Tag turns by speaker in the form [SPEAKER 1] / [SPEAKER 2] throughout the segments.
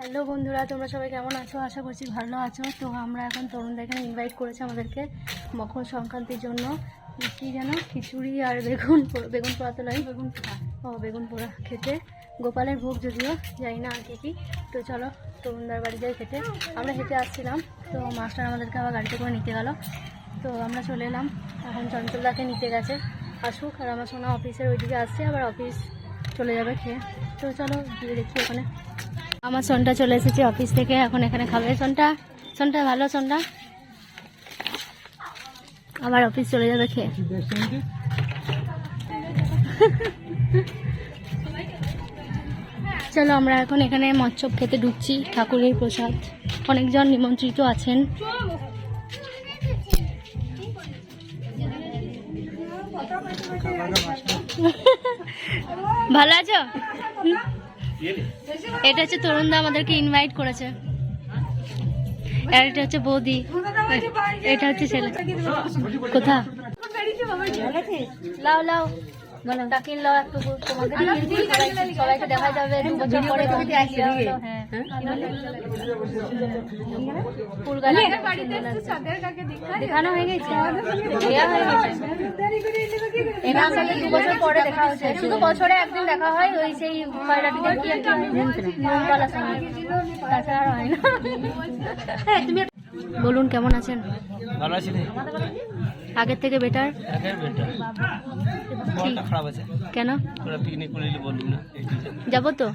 [SPEAKER 1] Hello বন্ধুরা তোমরা সবাই কেমন আছো? আশা করছি ভালো আছো। তো আমরা এখন তরুণদের এখানে ইনভাইট করেছি আমাদেরকে মকর সংক্রান্তির জন্য। কি যেন? খিচুড়ি আর বেগুন বেগুন পোড়া তো নয়। বেগুন পোড়া। ও বেগুন পোড়া খেতে। গোপালের ভোগ যদিও যাই না আর কি কি। তো চলো তরুণদার বাড়ি যাই খেতে। আমরা হেঁটে আসছিলাম তো মাস্টার আমাদেরকে আবার গাড়িতে করে নিতে গেল। তো আমরা চলে এলাম। এখন চঞ্চলদাকে নিতে গেছে। আসুক আর আমার সোনা অফিসের ওইদিকে আসছে আবার অফিস চলে যাবে খেয়ে। তো চলো গিয়ে দেখি ওখানে। আমার সনটা চলে এসেছে অফিস থেকে, এখন এখানে খাবে। সনটা সনটা ভালো সনটা আবার অফিস চলে যাবে খেয়ে। চলো আমরা এখন এখানে মৎস্যব খেতে ঢুকছি, ঠাকুরের প্রসাদ। অনেকজন নিমন্ত্রিত আছেন। ভালো আছো? এটা হচ্ছে তরুণদা আমাদেরকে ইনভাইট করেছে আর এটা হচ্ছে বৌদি এটা হচ্ছে ছেলে কোথা লাও লাও ডাকিন লাও একটু তোমাদের সবাইকে দেখা যাবে দু বছর পরে তুমি আসলে হ্যাঁ। দেখানো হয়ে গেছে। দেয়া হয়ে গেছে। এটা আসলে দু বছর পরে দেখা হচ্ছে। শুধু বছরে একদিন দেখা হয় ওই সেই কি একটা তাছাড়া হয় না। বলুন কেমন আছেন?
[SPEAKER 2] ভালো আছি
[SPEAKER 1] আগের থেকে বেটার
[SPEAKER 2] একের বেটা মনটা খারাপ আছে।
[SPEAKER 1] কেন?
[SPEAKER 2] তোরা পিকনিক করে নিলে বললি না। এই
[SPEAKER 1] যাব তো?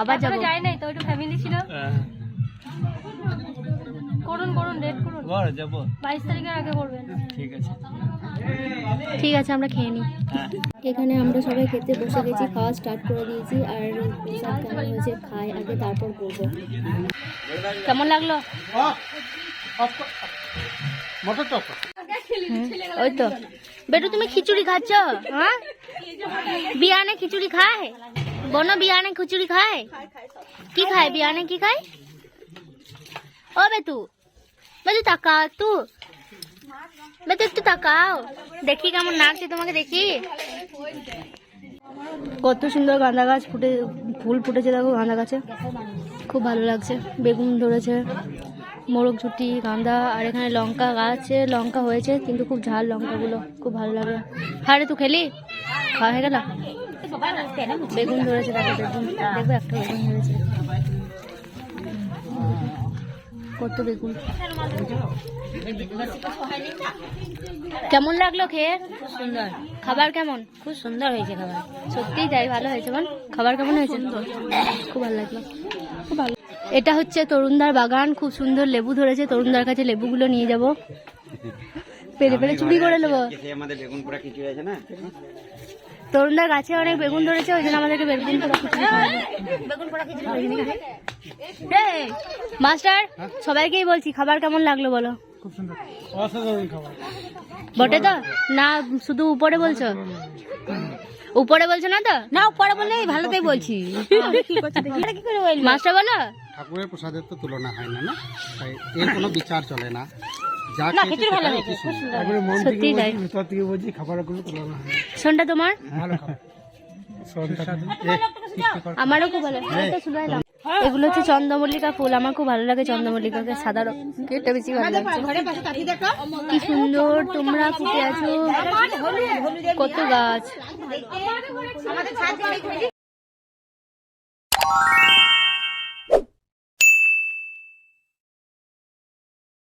[SPEAKER 1] আবার যাব? যাই নাই তো একটু ফ্যামিলি ছিল?
[SPEAKER 2] হ্যাঁ।
[SPEAKER 1] করুন করুন ডেট করুন।
[SPEAKER 2] বল যাব।
[SPEAKER 1] বাইশ তারিখের আগে করবেন।
[SPEAKER 2] ঠিক আছে।
[SPEAKER 1] ঠিক আছে আমরা খেয়ে নিই।
[SPEAKER 2] হ্যাঁ।
[SPEAKER 1] এখানে আমরা সবাই খেতে বসে গেছি খাওয়া স্টার্ট করে দিয়েছি আর প্রসাদ কেমন হয়েছে খাই আগে তারপর করব। কেমন লাগল?
[SPEAKER 2] মটর চপ।
[SPEAKER 1] ওই তো। বেটু তুমি খিচুড়ি খাচ্ছ? হ্যাঁ? বিয়ানে খিচুড়ি খায়? বোনো বিয়ানে খিচুড়ি খায়? কি খায়? বিয়ানে কি খায়? ও বেতু বেতু তাকা তু বেতু একটু তাকাও। দেখি কেমন নাচছে তোমাকে দেখি। কত সুন্দর গাঁদা গাছ ফুটে ফুল ফুটেছে দেখো গাঁদা গাছে খুব ভালো লাগছে বেগুন ধরেছে। মোরগ ঝুটি গাঁদা আর এখানে লঙ্কা গাছে লঙ্কা হয়েছে কিন্তু খুব ঝাল লঙ্কাগুলো খুব ভালো লাগে। হ্যাঁ রে তুই খেলি? খাওয়া হয়ে গেল? বেগুন ধরেছে বেগুন। দেখবে একটা বেগুন ধরেছে। কত বেগুন। কেমন লাগল খেয়ে? সুন্দর। খাবার কেমন? খুব সুন্দর হয়েছে খাবার। সত্যিই তাই ভালো হয়েছে বোন? খাবার কেমন হয়েছে? খুব ভালো লাগল। খুব ভালো এটা হচ্ছে তরুণদার বাগান খুব সুন্দর লেবু ধরেছে তরুণদার কাছে লেবুগুলো নিয়ে যাব। পেরে পেরে চুরি করে নেব।
[SPEAKER 2] আমাদের বেগুন পোড়া খিচুড়ি আছে না
[SPEAKER 1] তরুণদার গাছে অনেক বেগুন ধরেছে ওই জন্য আমাদেরকে বেগুন মাস্টার সবাইকেই বলছি খাবার কেমন লাগল বলো?
[SPEAKER 2] খুব সুন্দর। অসাধারণ খাবার।
[SPEAKER 1] বটে তো? না শুধু উপরে বলছো? উপরে বলছো না তো?
[SPEAKER 3] না উপরে বললে ভালোতেই বলছি। কি
[SPEAKER 1] মাস্টার বলো?
[SPEAKER 4] ঠাকুরের প্রসাদের তো তুলনা হয় না না? তাই এর কোনো বিচার চলে না। যা খেয়েছে সেটাই
[SPEAKER 1] তাই।
[SPEAKER 2] ভিতর থেকে বলছি খাবারগুলো তুলনা হয়
[SPEAKER 1] শোনটা তোমার?
[SPEAKER 2] ভালো খাবার।
[SPEAKER 1] আমারও খুব ভালো এটা শুধু এগুলো হচ্ছে চন্দ্রমল্লিকা ফুল। আমার খুব ভালো লাগে চন্দ্রমল্লিকাকে। সাদা রঙ এটা বেশি ভালো লাগছে।
[SPEAKER 3] দেখো
[SPEAKER 1] কি সুন্দর তোমরা ফুটে আছো। কত গাছ।